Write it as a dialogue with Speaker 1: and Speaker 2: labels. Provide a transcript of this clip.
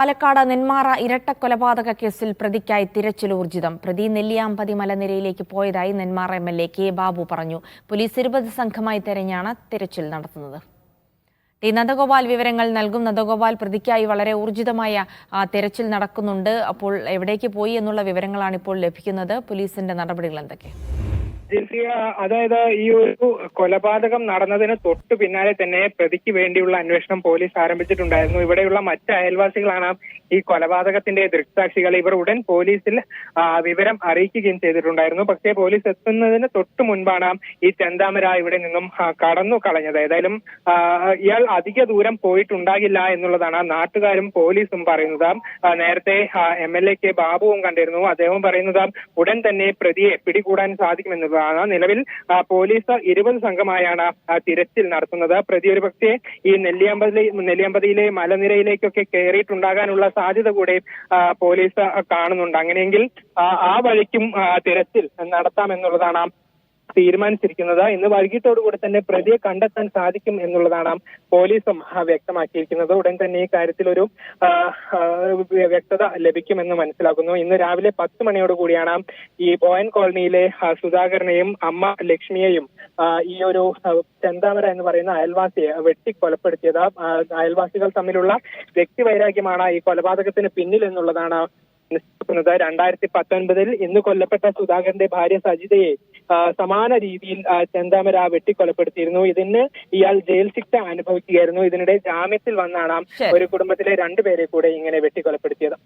Speaker 1: പാലക്കാട് നെന്മാറ ഇരട്ട കൊലപാതക കേസിൽ പ്രതിക്കായി തിരച്ചിൽ ഊർജിതം. പ്രതി നെല്ലിയാമ്പതി മലനിരയിലേക്ക് പോയതായി Nenmara M L A K Babu പറഞ്ഞു. പോലീസ് ഇരുപത് സംഘമായി തെരഞ്ഞാണ് തിരച്ചിൽ നടത്തുന്നത്. ടി നന്ദഗോപാൽ വിവരങ്ങൾ നൽകും. നന്ദഗോപാൽ പ്രതിക്കായി വളരെ ഊർജിതമായ തിരച്ചിൽ നടക്കുന്നുണ്ട്. അപ്പോൾ എവിടേക്ക് പോയി എന്നുള്ള വിവരങ്ങളാണ് ഇപ്പോൾ ലഭിക്കുന്നത്. പോലീസിന്റെ നടപടികൾ എന്തൊക്കെ?
Speaker 2: ജിൻസിയ, അതായത് ഈ ഒരു കൊലപാതകം നടന്നതിന് തൊട്ടു പിന്നാലെ തന്നെ പ്രതിക്ക് വേണ്ടിയുള്ള അന്വേഷണം പോലീസ് ആരംഭിച്ചിട്ടുണ്ടായിരുന്നു. ഇവിടെയുള്ള മറ്റ് അയൽവാസികളാണ് ഈ കൊലപാതകത്തിന്റെ ദൃക്സാക്ഷികൾ ഇവർ ഉടൻ പോലീസിൽ വിവരം അറിയിക്കുകയും ചെയ്തിട്ടുണ്ടായിരുന്നു. പക്ഷേ പോലീസ് എത്തുന്നതിന് തൊട്ടു മുൻപാണ് ഈ ചെന്താമര ഇവിടെ നിന്നും കടന്നു കളഞ്ഞത്. ഏതായാലും ഇയാൾ അധിക ദൂരം പോയിട്ടുണ്ടാകില്ല എന്നുള്ളതാണ് നാട്ടുകാരും പോലീസും പറയുന്നത്. നേരത്തെ എം എൽ എ കെ ബാബുവും കണ്ടിരുന്നു. അദ്ദേഹം പറയുന്നത് ഉടൻ തന്നെ പ്രതിയെ പിടികൂടാൻ സാധിക്കുമെന്നുള്ളതാണ്. നിലവിൽ പോലീസ് ഇരുപത് സംഘമായാണ് തിരച്ചിൽ നടത്തുന്നത്. പ്രതി ഒരു പക്ഷേ ഈ നെല്ലിയാമ്പതി നെല്ലിയാമ്പതിയിലെ മലനിരയിലേക്കൊക്കെ കയറിയിട്ടുണ്ടാകാനുള്ള സാധ്യത കൂടെ പോലീസ് കാണുന്നുണ്ട്. അങ്ങനെയെങ്കിൽ ആ, വഴിക്കും തിരച്ചിൽ നടത്താമെന്നുള്ളതാണ് തീരുമാനിച്ചിരിക്കുന്നത്. ഇന്ന് വൈകിട്ടോടുകൂടി തന്നെ പ്രതിയെ കണ്ടെത്താൻ സാധിക്കും എന്നുള്ളതാണ് പോലീസും വ്യക്തമാക്കിയിരിക്കുന്നത്. ഉടൻ തന്നെ ഈ കാര്യത്തിൽ ഒരു വ്യക്തത ലഭിക്കുമെന്ന് മനസ്സിലാക്കുന്നു. ഇന്ന് രാവിലെ പത്ത് മണിയോട് കൂടിയാണ് ഈ ബോയൻ കോളനിയിലെ സുധാകരനെയും അമ്മ ലക്ഷ്മിയെയും ഈ ഒരു ചന്താമര എന്ന് പറയുന്ന അയൽവാസിയെ വെട്ടി കൊലപ്പെടുത്തിയത് അയൽവാസികൾ തമ്മിലുള്ള വ്യക്തിവൈരാഗ്യമാണ് ഈ കൊലപാതകത്തിന് പിന്നിൽ എന്നുള്ളതാണ് രണ്ടായിരത്തി പത്തൊൻപതിൽ ഇന്ന് കൊല്ലപ്പെട്ട സുധാകരന്റെ ഭാര്യ സജിതയെ സമാന രീതിയിൽ ചെന്താമര വെട്ടിക്കൊലപ്പെടുത്തിയിരുന്നു ഇതിന് ഇയാൾ ജയിൽ ശിക്ഷ അനുഭവിക്കുകയായിരുന്നു. ഇതിനിടെ ജാമ്യത്തിൽ വന്നാണ് ഒരു കുടുംബത്തിലെ രണ്ടുപേരെ കൂടെ ഇങ്ങനെ വെട്ടിക്കൊലപ്പെടുത്തിയത്